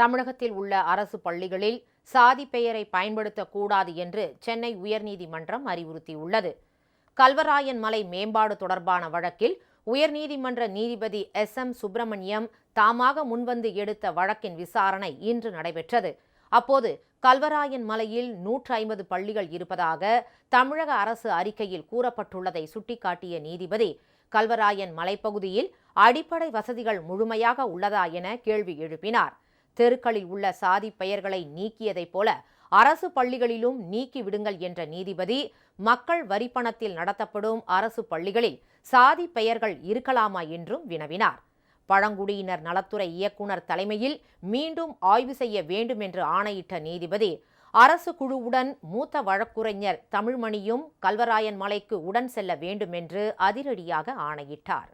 தமிழகத்தில் உள்ள அரசு பள்ளிகளில் சாதி பெயரை பயன்படுத்தக்கூடாது என்று சென்னை உயர்நீதிமன்றம் அறிவுறுத்தியுள்ளது. கல்வராயன் மலை மேம்பாடு தொடர்பான வழக்கில் உயர்நீதிமன்ற நீதிபதி எஸ். எம். சுப்பிரமணியம் தாமாக முன்வந்து எடுத்த வழக்கின் விசாரணை இன்று நடைபெற்றது. அப்போது கல்வராயன் மலையில் நூற்று ஐம்பது பள்ளிகள் இருப்பதாக தமிழக அரசு அறிக்கையில் கூறப்பட்டுள்ளதை சுட்டிக்காட்டிய நீதிபதி கல்வராயன் மலைப்பகுதியில் அடிப்படை வசதிகள் முழுமையாக உள்ளதா என கேள்வி எழுப்பினார். தெருக்களில் உள்ள சாதி பெயர்களை நீக்கியதைப் போல அரசு பள்ளிகளிலும் நீக்கி விடுங்கள் என்ற நீதிபதி மக்கள் வரிப்பணத்தில் நடத்தப்படும் அரசு பள்ளிகளில் சாதி பெயர்கள் இருக்கலாமா என்றும் வினவினார். பழங்குடியினர் நலத்துறை இயக்குனர் தலைமையில் மீண்டும் ஆய்வு செய்ய வேண்டும் என்று ஆணையிட்ட நீதிபதி அரசு குழுவுடன் மூத்த வழக்குரைஞர் தமிழ்மணியும் கல்வராயன் மலைக்கு உடன் செல்ல வேண்டும் என்று அதிரடியாக ஆணையிட்டார்.